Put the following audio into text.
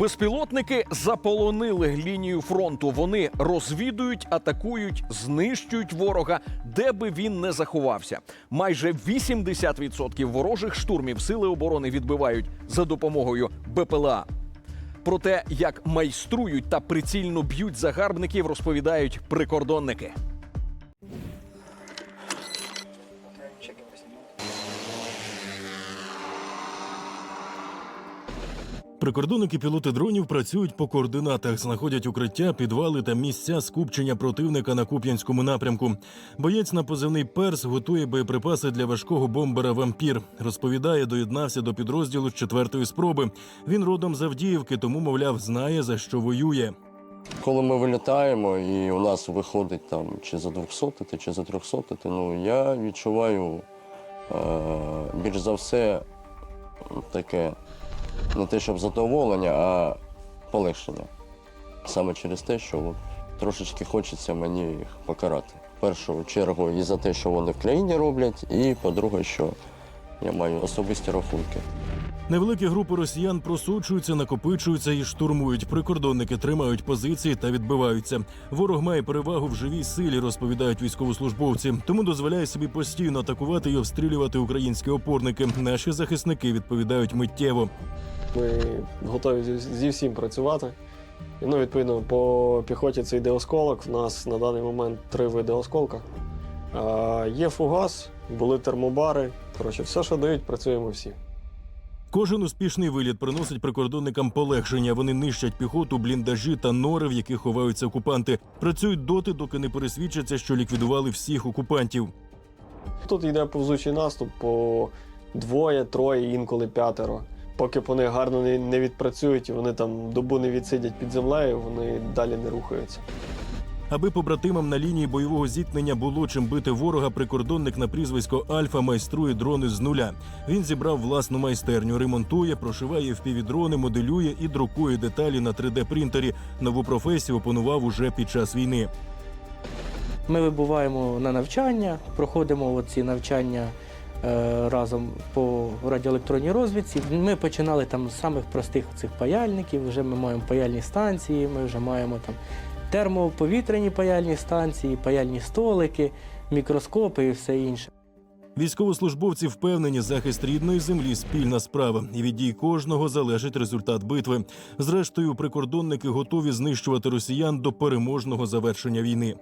Безпілотники заполонили лінію фронту. Вони розвідують, атакують, знищують ворога, де би він не заховався. Майже 80% ворожих штурмів сили оборони відбивають за допомогою БПЛА. Про те, як майструють та прицільно б'ють загарбників, розповідають прикордонники. Прикордонники пілоти дронів працюють по координатах, знаходять укриття, підвали та місця скупчення противника на Куп'янському напрямку. Боєць на позивний перс готує боєприпаси для важкого бомбера Вампір. Розповідає, доєднався до підрозділу з четвертої спроби. Він родом з Авдіївки, тому мовляв, знає за що воює. Коли ми вилітаємо і у нас виходить там чи за 200, чи за 300, ну я відчуваю е, більш за все таке не те, щоб задоволення, а полегшення. Саме через те, що от, трошечки хочеться мені їх покарати. В першу чергу і за те, що вони в країні роблять, і по-друге, що я маю особисті рахунки. Невеликі групи росіян просочуються, накопичуються і штурмують. Прикордонники тримають позиції та відбиваються. Ворог має перевагу в живій силі, розповідають військовослужбовці. Тому дозволяє собі постійно атакувати і обстрілювати українські опорники. Наші захисники відповідають миттєво. Ми готові зі, всім працювати. Ну, відповідно, по піхоті це йде осколок. У нас на даний момент три види осколка. А, є фугас, були термобари. Коротше, все, що дають, працюємо всі. Кожен успішний виліт приносить прикордонникам полегшення. Вони нищать піхоту, бліндажі та нори, в яких ховаються окупанти. Працюють доти, доки не пересвідчаться, що ліквідували всіх окупантів. Тут йде повзучий наступ по двоє, троє, інколи п'ятеро. Поки вони гарно не, відпрацюють і вони там добу не відсидять під землею, вони далі не рухаються. Аби побратимам на лінії бойового зіткнення було чим бити ворога, прикордонник на прізвисько Альфа майструє дрони з нуля. Він зібрав власну майстерню, ремонтує, прошиває впівдрони, моделює і друкує деталі на 3D-принтері. Нову професію опанував уже під час війни. Ми вибуваємо на навчання, проходимо ці навчання е, разом по радіоелектронній розвідці. Ми починали там з самих простих цих паяльників. Вже ми маємо паяльні станції, ми вже маємо там термоповітряні паяльні станції, паяльні столики, мікроскопи і все інше. Військовослужбовці впевнені, захист рідної землі спільна справа, і від дій кожного залежить результат битви. Зрештою, прикордонники готові знищувати росіян до переможного завершення війни.